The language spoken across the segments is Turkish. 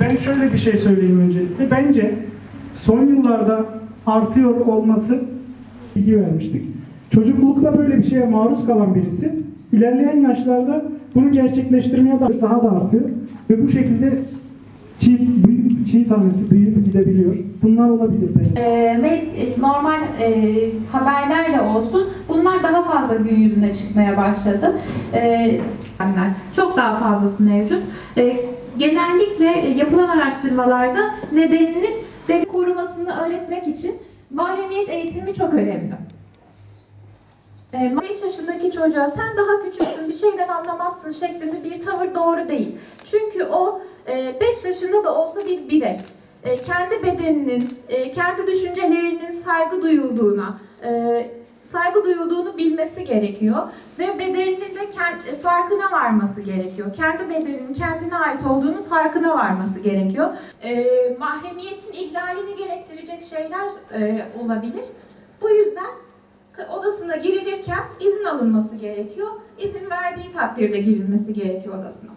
Ben şöyle bir şey söyleyeyim öncelikle. Bence son yıllarda artıyor olması bilgi vermiştik. Çocuklukta böyle bir şeye maruz kalan birisi ilerleyen yaşlarda bunu gerçekleştirmeye da- daha da artıyor. Ve bu şekilde çiğ, büyük, çiğ tanesi büyüyüp gidebiliyor. Bunlar olabilir bence. Ee, e, normal e, haberlerle olsun bunlar daha fazla gün yüzüne çıkmaya başladı. Ee, çok daha fazlası mevcut. Ee, genellikle yapılan araştırmalarda nedeninin de korumasını öğretmek için mahremiyet eğitimi çok önemli. 5 yaşındaki çocuğa sen daha küçüksün bir şeyden anlamazsın şeklinde bir tavır doğru değil. Çünkü o 5 yaşında da olsa bir birey. E, Kendi bedeninin, e, kendi düşüncelerinin saygı duyulduğuna, e, saygı duyulduğunu bilmesi gerekiyor ve bedeninin de kend- farkına varması gerekiyor. Kendi bedeninin kendine ait olduğunun farkına varması gerekiyor. E, Mahremiyetin ihlalini gerektirecek şeyler e, olabilir. Bu yüzden odasına girilirken izin alınması gerekiyor. İzin verdiği takdirde girilmesi gerekiyor odasına.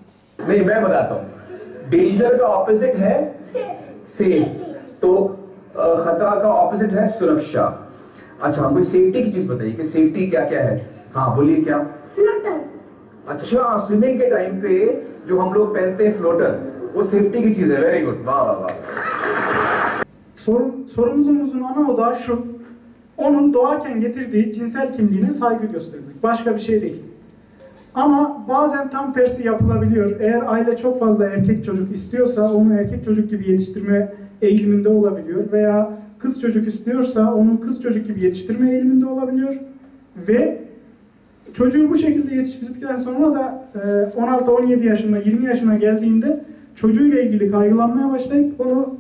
नहीं मैं बताता हूँ डेंजर का ऑपोजिट है सेफ तो अ, खतरा का ऑपोजिट है सुरक्षा अच्छा कोई सेफ्टी की चीज बताइए कि सेफ्टी क्या क्या है हाँ बोलिए क्या अच्छा स्विमिंग के टाइम पे जो हम लोग पहनते हैं फ्लोटर वो सेफ्टी की चीज है वेरी गुड वाह वाह वाह Sorun, sorumluluğumuzun ana odağı şu. Onun doğarken getirdiği cinsel kimliğine saygı göstermek. Başka bir şey değil. Ama bazen tam tersi yapılabiliyor. Eğer aile çok fazla erkek çocuk istiyorsa onu erkek çocuk gibi yetiştirme eğiliminde olabiliyor. Veya kız çocuk istiyorsa onu kız çocuk gibi yetiştirme eğiliminde olabiliyor. Ve çocuğu bu şekilde yetiştirdikten sonra da e, 16-17 yaşına, 20 yaşına geldiğinde çocuğuyla ilgili kaygılanmaya başlayıp onu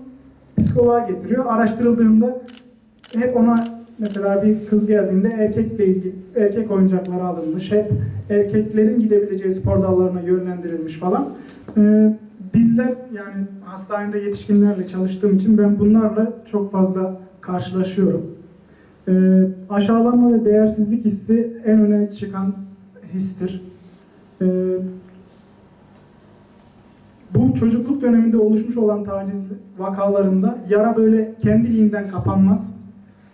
psikoloğa getiriyor. Araştırıldığında hep ona mesela bir kız geldiğinde erkekle ilgili erkek oyuncakları alınmış. Hep erkeklerin gidebileceği spor dallarına yönlendirilmiş falan. Bizler yani hastanede yetişkinlerle çalıştığım için ben bunlarla çok fazla karşılaşıyorum. Ee, aşağılanma ve değersizlik hissi en öne çıkan histir. Ee, bu çocukluk döneminde oluşmuş olan taciz vakalarında yara böyle kendiliğinden kapanmaz.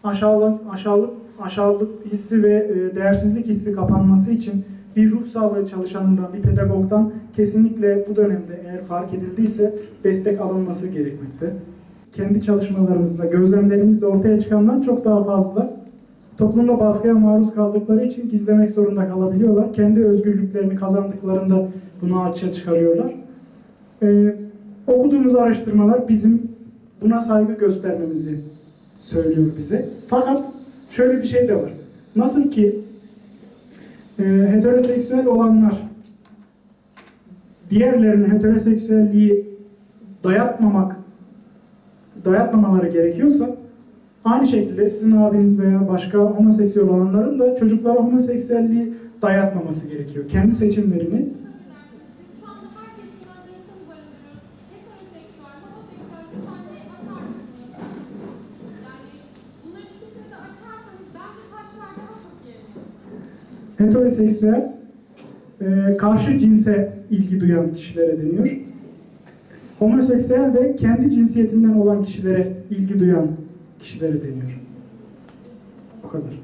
Aşağılık, aşağılık, aşağılık hissi ve e, değersizlik hissi kapanması için bir ruh sağlığı çalışanından, bir pedagogdan kesinlikle bu dönemde eğer fark edildiyse destek alınması gerekmekte. Kendi çalışmalarımızda, gözlemlerimizle ortaya çıkandan çok daha fazla toplumda baskıya maruz kaldıkları için gizlemek zorunda kalabiliyorlar. Kendi özgürlüklerini kazandıklarında bunu açığa çıkarıyorlar. Ee, okuduğumuz araştırmalar bizim buna saygı göstermemizi söylüyor bize. Fakat şöyle bir şey de var. Nasıl ki e, heteroseksüel olanlar diğerlerine heteroseksüelliği dayatmamak dayatmamaları gerekiyorsa aynı şekilde sizin abiniz veya başka homoseksüel olanların da çocuklara homoseksüelliği dayatmaması gerekiyor. Kendi seçimlerini Biz şu anda herkes sınavda insanı barındırıyoruz. Heteroseksüel, homoseksüel şu tane açar mısınız? Yani bunların ikisini de açarsanız bence taşlar daha çok yerine. Heteroseksüel e, karşı cinse ilgi duyan kişilere deniyor. Homoseksüel de kendi cinsiyetinden olan kişilere ilgi duyan kişilere deniyor. Bu kadar.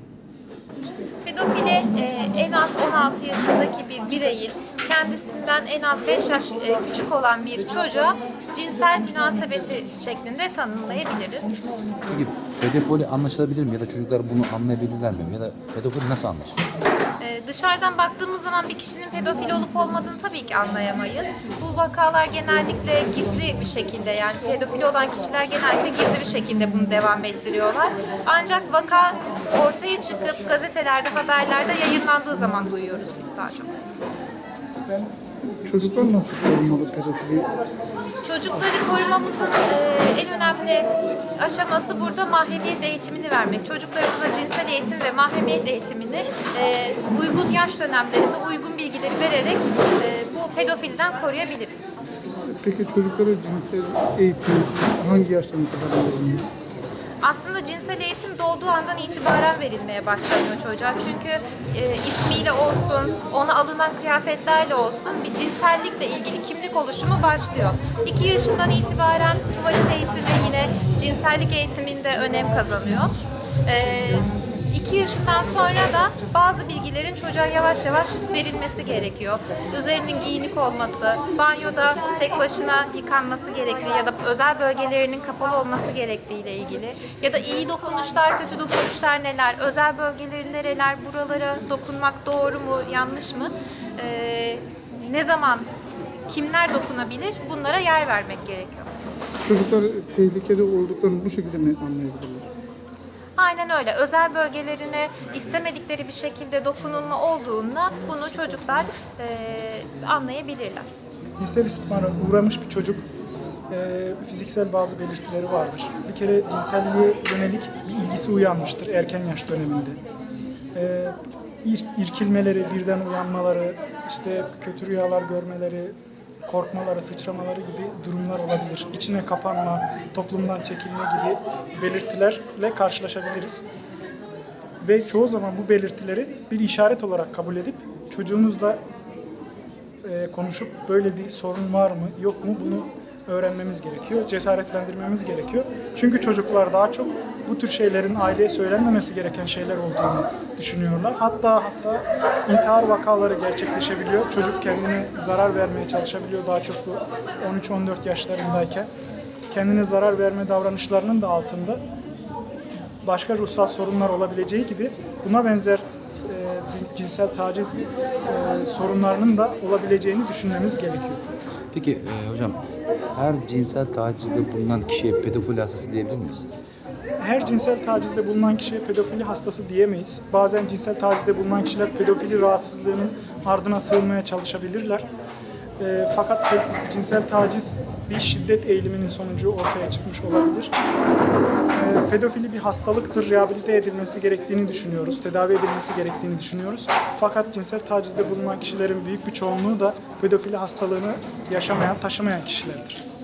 Pedofili e, en az 16 yaşındaki bir bireyin kendisinden en az 5 yaş e, küçük olan bir çocuğa cinsel münasebeti şeklinde tanımlayabiliriz. Peki pedofili anlaşılabilir mi ya da çocuklar bunu anlayabilirler mi ya da pedofili nasıl anlaşılır? E, dışarıdan baktığımız zaman bir kişinin pedofil olup olmadığını tabii ki anlayamayız. Bu vakalar genellikle gizli bir şekilde yani pedofil olan kişiler genellikle gizli bir şekilde bunu devam ettiriyorlar. Ancak vaka ortaya çıkıp gazetelerde, haberlerde yayınlandığı zaman duyuyoruz biz daha çok. Çocuklar nasıl korunmalı pedofili? Çocukları korumamızın e, en önemli aşaması burada mahremiyet eğitimini vermek. Çocuklarımıza cinsel eğitim ve mahremiyet eğitimini e, uygun yaş dönemlerinde uygun bilgileri vererek e, bu pedofilden koruyabiliriz. Peki çocuklara cinsel eğitim hangi yaştan kadar verilmeli? Aslında cinsel eğitim doğduğu andan itibaren verilmeye başlanıyor çocuğa. Çünkü e, ismiyle olsun, ona alınan kıyafetlerle olsun bir cinsellikle ilgili kimlik oluşumu başlıyor. 2 yaşından itibaren tuvalet eğitimi yine cinsellik eğitiminde önem kazanıyor. E, 2 yaşından sonra da bazı bilgilerin çocuğa yavaş yavaş verilmesi gerekiyor. Üzerinin giyinik olması, banyoda tek başına yıkanması gerektiği ya da özel bölgelerinin kapalı olması gerektiği ile ilgili ya da iyi dokunuşlar, kötü dokunuşlar neler, özel bölgeleri nereler, buralara dokunmak doğru mu, yanlış mı, Ee, ne zaman kimler dokunabilir bunlara yer vermek gerekiyor. Çocuklar tehlikede olduklarını bu şekilde mi anlayabilirler? Aynen öyle. Özel bölgelerine istemedikleri bir şekilde dokunulma olduğunda bunu çocuklar eee, anlayabilirler. Cinsel istismara uğramış bir çocuk e, fiziksel bazı belirtileri vardır. Bir kere cinselliğe yönelik bir ilgisi uyanmıştır erken yaş döneminde. E, ir- irkilmeleri, birden uyanmaları, işte kötü rüyalar görmeleri, korkmaları, sıçramaları gibi durumlar olabilir. İçine kapanma, toplumdan çekilme gibi belirtilerle karşılaşabiliriz. Ve çoğu zaman bu belirtileri bir işaret olarak kabul edip çocuğunuzla e, konuşup böyle bir sorun var mı yok mu bunu öğrenmemiz gerekiyor. Cesaretlendirmemiz gerekiyor. Çünkü çocuklar daha çok bu tür şeylerin aileye söylenmemesi gereken şeyler olduğunu düşünüyorlar. Hatta hatta intihar vakaları gerçekleşebiliyor. Çocuk kendine zarar vermeye çalışabiliyor daha çok bu 13-14 yaşlarındayken. Kendine zarar verme davranışlarının da altında başka ruhsal sorunlar olabileceği gibi buna benzer e, cinsel taciz e, sorunlarının da olabileceğini düşünmemiz gerekiyor. Peki e, hocam her cinsel tacizde bulunan kişiye pedofili hastası diyebilir miyiz? Her cinsel tacizde bulunan kişiye pedofili hastası diyemeyiz. Bazen cinsel tacizde bulunan kişiler pedofili rahatsızlığının ardına sığınmaya çalışabilirler. E, fakat cinsel taciz bir şiddet eğiliminin sonucu ortaya çıkmış olabilir. E, pedofili bir hastalıktır, rehabilite edilmesi gerektiğini düşünüyoruz, tedavi edilmesi gerektiğini düşünüyoruz. Fakat cinsel tacizde bulunan kişilerin büyük bir çoğunluğu da pedofili hastalığını yaşamayan, taşımayan kişilerdir.